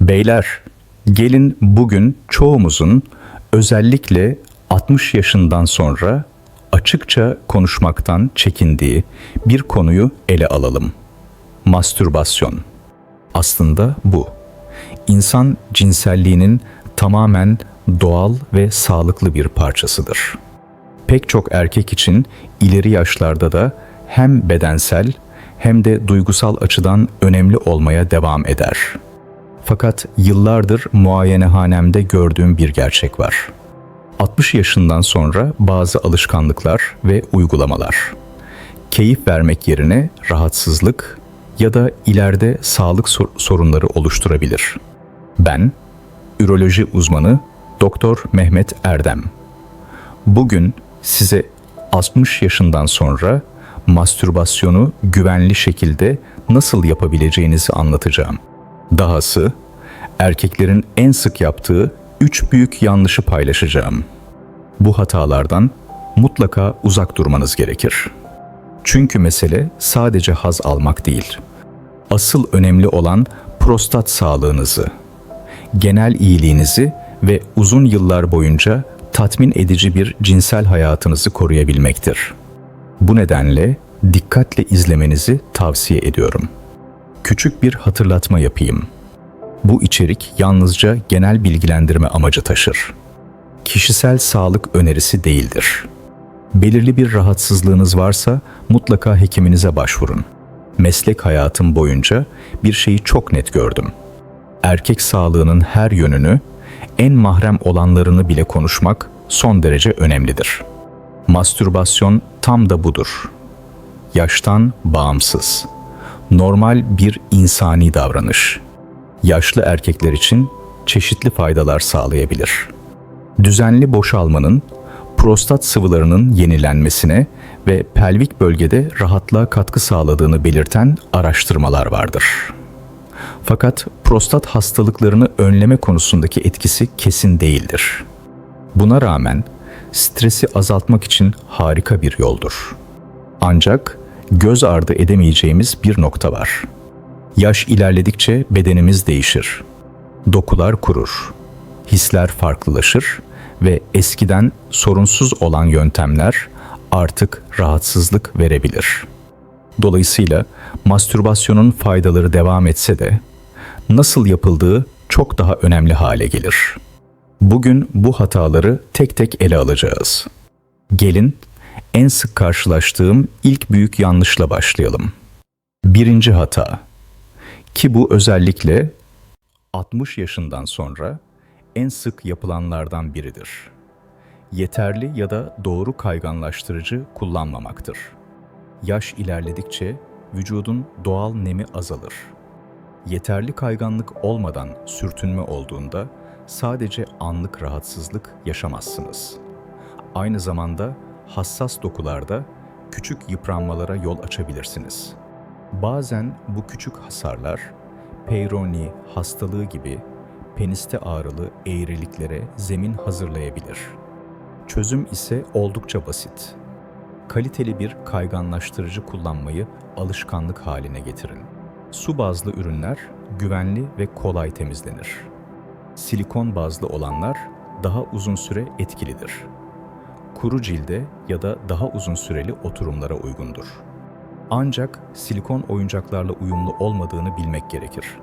Beyler, gelin bugün çoğumuzun özellikle 60 yaşından sonra açıkça konuşmaktan çekindiği bir konuyu ele alalım. Mastürbasyon. Aslında bu. İnsan cinselliğinin tamamen doğal ve sağlıklı bir parçasıdır. Pek çok erkek için ileri yaşlarda da hem bedensel hem de duygusal açıdan önemli olmaya devam eder. Fakat yıllardır muayenehanemde gördüğüm bir gerçek var. 60 yaşından sonra bazı alışkanlıklar ve uygulamalar keyif vermek yerine rahatsızlık ya da ileride sağlık sor- sorunları oluşturabilir. Ben üroloji uzmanı Doktor Mehmet Erdem. Bugün size 60 yaşından sonra mastürbasyonu güvenli şekilde nasıl yapabileceğinizi anlatacağım. Dahası erkeklerin en sık yaptığı 3 büyük yanlışı paylaşacağım. Bu hatalardan mutlaka uzak durmanız gerekir. Çünkü mesele sadece haz almak değil. Asıl önemli olan prostat sağlığınızı, genel iyiliğinizi ve uzun yıllar boyunca tatmin edici bir cinsel hayatınızı koruyabilmektir. Bu nedenle dikkatle izlemenizi tavsiye ediyorum. Küçük bir hatırlatma yapayım. Bu içerik yalnızca genel bilgilendirme amacı taşır. Kişisel sağlık önerisi değildir. Belirli bir rahatsızlığınız varsa mutlaka hekiminize başvurun. Meslek hayatım boyunca bir şeyi çok net gördüm. Erkek sağlığının her yönünü, en mahrem olanlarını bile konuşmak son derece önemlidir. Mastürbasyon tam da budur. Yaştan bağımsız. Normal bir insani davranış. Yaşlı erkekler için çeşitli faydalar sağlayabilir. Düzenli boşalmanın prostat sıvılarının yenilenmesine ve pelvik bölgede rahatlığa katkı sağladığını belirten araştırmalar vardır. Fakat prostat hastalıklarını önleme konusundaki etkisi kesin değildir. Buna rağmen stresi azaltmak için harika bir yoldur. Ancak göz ardı edemeyeceğimiz bir nokta var. Yaş ilerledikçe bedenimiz değişir. Dokular kurur. Hisler farklılaşır ve eskiden sorunsuz olan yöntemler artık rahatsızlık verebilir. Dolayısıyla mastürbasyonun faydaları devam etse de nasıl yapıldığı çok daha önemli hale gelir. Bugün bu hataları tek tek ele alacağız. Gelin en sık karşılaştığım ilk büyük yanlışla başlayalım. Birinci hata ki bu özellikle 60 yaşından sonra en sık yapılanlardan biridir. Yeterli ya da doğru kayganlaştırıcı kullanmamaktır. Yaş ilerledikçe vücudun doğal nemi azalır. Yeterli kayganlık olmadan sürtünme olduğunda sadece anlık rahatsızlık yaşamazsınız. Aynı zamanda hassas dokularda küçük yıpranmalara yol açabilirsiniz. Bazen bu küçük hasarlar Peyronie hastalığı gibi peniste ağrılı eğriliklere zemin hazırlayabilir. Çözüm ise oldukça basit. Kaliteli bir kayganlaştırıcı kullanmayı alışkanlık haline getirin. Su bazlı ürünler güvenli ve kolay temizlenir. Silikon bazlı olanlar daha uzun süre etkilidir. Kuru cilde ya da daha uzun süreli oturumlara uygundur. Ancak silikon oyuncaklarla uyumlu olmadığını bilmek gerekir.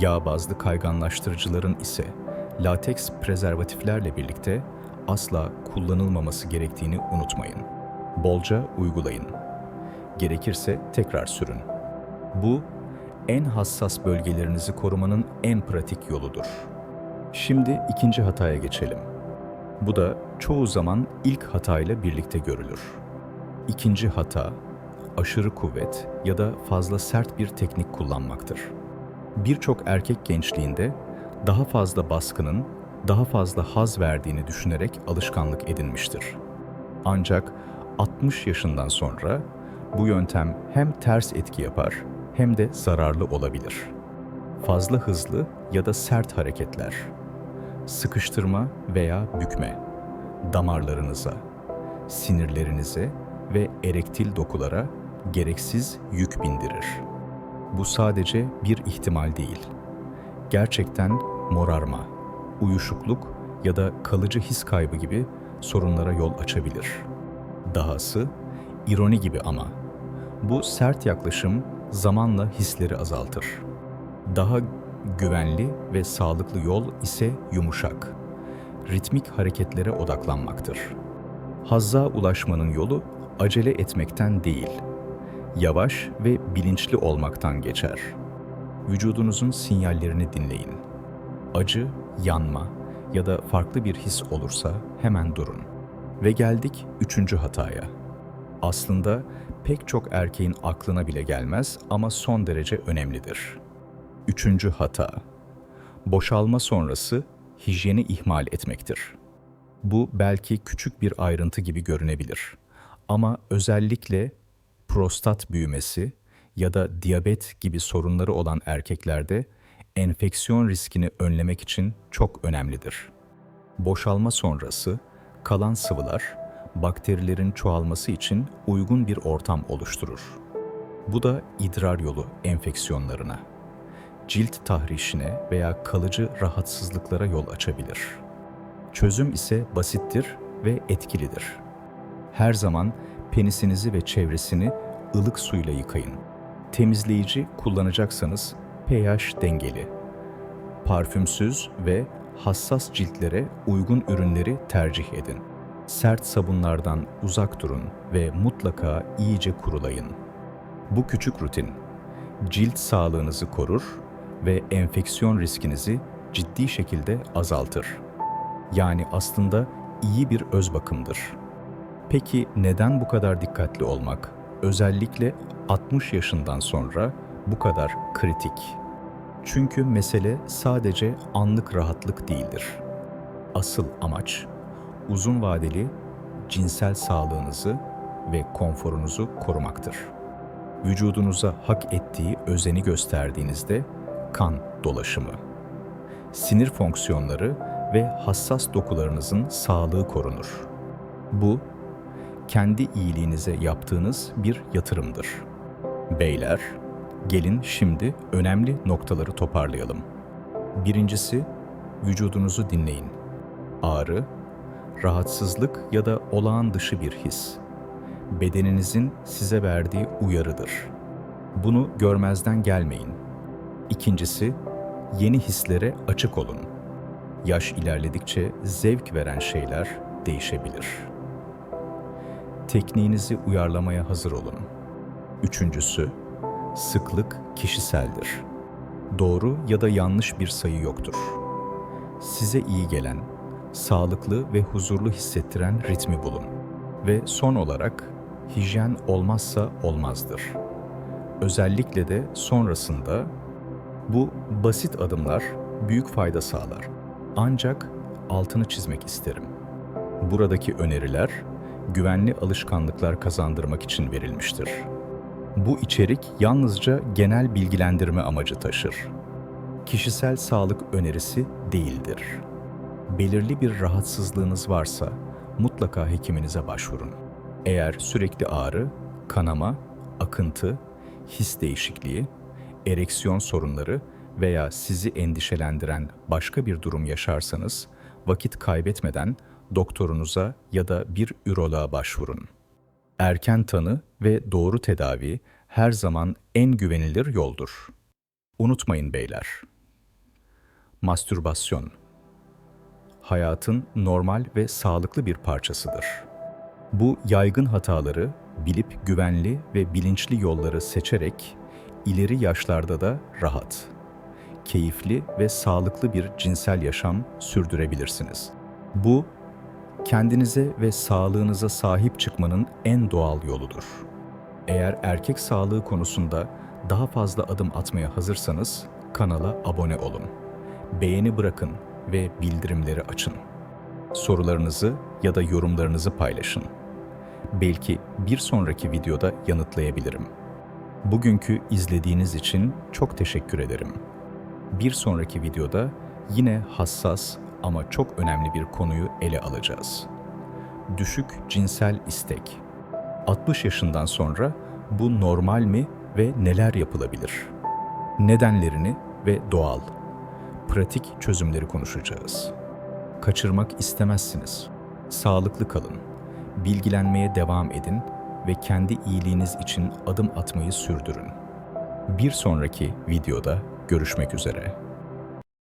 Yağ bazlı kayganlaştırıcıların ise lateks prezervatiflerle birlikte asla kullanılmaması gerektiğini unutmayın. Bolca uygulayın. Gerekirse tekrar sürün. Bu en hassas bölgelerinizi korumanın en pratik yoludur. Şimdi ikinci hataya geçelim. Bu da çoğu zaman ilk hatayla birlikte görülür. İkinci hata, aşırı kuvvet ya da fazla sert bir teknik kullanmaktır. Birçok erkek gençliğinde daha fazla baskının daha fazla haz verdiğini düşünerek alışkanlık edinmiştir. Ancak 60 yaşından sonra bu yöntem hem ters etki yapar hem de zararlı olabilir. Fazla hızlı ya da sert hareketler, sıkıştırma veya bükme, damarlarınıza, sinirlerinize ve erektil dokulara gereksiz yük bindirir. Bu sadece bir ihtimal değil. gerçekten morarma, uyuşukluk ya da kalıcı his kaybı gibi sorunlara yol açabilir. Dahası ironi gibi ama bu sert yaklaşım zamanla hisleri azaltır. Daha güvenli ve sağlıklı yol ise yumuşak, ritmik hareketlere odaklanmaktır. Hazza ulaşmanın yolu acele etmekten değil, yavaş ve bilinçli olmaktan geçer. Vücudunuzun sinyallerini dinleyin. Acı, yanma ya da farklı bir his olursa hemen durun. Ve geldik üçüncü hataya. Aslında pek çok erkeğin aklına bile gelmez ama son derece önemlidir. Üçüncü hata. Boşalma sonrası hijyeni ihmal etmektir. Bu belki küçük bir ayrıntı gibi görünebilir. Ama özellikle prostat büyümesi ya da diyabet gibi sorunları olan erkeklerde enfeksiyon riskini önlemek için çok önemlidir. Boşalma sonrası kalan sıvılar bakterilerin çoğalması için uygun bir ortam oluşturur. Bu da idrar yolu enfeksiyonlarına, cilt tahrişine veya kalıcı rahatsızlıklara yol açabilir. Çözüm ise basittir ve etkilidir. Her zaman penisinizi ve çevresini ılık suyla yıkayın. Temizleyici kullanacaksanız pH dengeli. Parfümsüz ve hassas ciltlere uygun ürünleri tercih edin. Sert sabunlardan uzak durun ve mutlaka iyice kurulayın. Bu küçük rutin cilt sağlığınızı korur ve enfeksiyon riskinizi ciddi şekilde azaltır. Yani aslında iyi bir öz bakımdır. Peki neden bu kadar dikkatli olmak, özellikle 60 yaşından sonra bu kadar kritik? Çünkü mesele sadece anlık rahatlık değildir. Asıl amaç uzun vadeli cinsel sağlığınızı ve konforunuzu korumaktır. Vücudunuza hak ettiği özeni gösterdiğinizde kan dolaşımı, sinir fonksiyonları ve hassas dokularınızın sağlığı korunur. Bu, kendi iyiliğinize yaptığınız bir yatırımdır. Beyler, gelin şimdi önemli noktaları toparlayalım. Birincisi, vücudunuzu dinleyin. Ağrı, rahatsızlık ya da olağan dışı bir his. Bedeninizin size verdiği uyarıdır. Bunu görmezden gelmeyin. İkincisi, yeni hislere açık olun. Yaş ilerledikçe zevk veren şeyler değişebilir. Tekniğinizi uyarlamaya hazır olun. Üçüncüsü, sıklık kişiseldir. Doğru ya da yanlış bir sayı yoktur. Size iyi gelen, sağlıklı ve huzurlu hissettiren ritmi bulun. Ve son olarak hijyen olmazsa olmazdır. Özellikle de sonrasında bu basit adımlar büyük fayda sağlar. Ancak altını çizmek isterim. Buradaki öneriler güvenli alışkanlıklar kazandırmak için verilmiştir. Bu içerik yalnızca genel bilgilendirme amacı taşır. Kişisel sağlık önerisi değildir. Belirli bir rahatsızlığınız varsa mutlaka hekiminize başvurun. Eğer sürekli ağrı, kanama, akıntı, his değişikliği, ereksiyon sorunları veya sizi endişelendiren başka bir durum yaşarsanız vakit kaybetmeden doktorunuza ya da bir üroloğa başvurun. Erken tanı ve doğru tedavi her zaman en güvenilir yoldur. Unutmayın beyler. Mastürbasyon hayatın normal ve sağlıklı bir parçasıdır. Bu yaygın hataları bilip güvenli ve bilinçli yolları seçerek ileri yaşlarda da rahat, keyifli ve sağlıklı bir cinsel yaşam sürdürebilirsiniz. Bu kendinize ve sağlığınıza sahip çıkmanın en doğal yoludur. Eğer erkek sağlığı konusunda daha fazla adım atmaya hazırsanız kanala abone olun. Beğeni bırakın ve bildirimleri açın. Sorularınızı ya da yorumlarınızı paylaşın. Belki bir sonraki videoda yanıtlayabilirim. Bugünkü izlediğiniz için çok teşekkür ederim. Bir sonraki videoda yine hassas ama çok önemli bir konuyu ele alacağız. Düşük cinsel istek. 60 yaşından sonra bu normal mi ve neler yapılabilir? Nedenlerini ve doğal pratik çözümleri konuşacağız. Kaçırmak istemezsiniz. Sağlıklı kalın. Bilgilenmeye devam edin ve kendi iyiliğiniz için adım atmayı sürdürün. Bir sonraki videoda görüşmek üzere.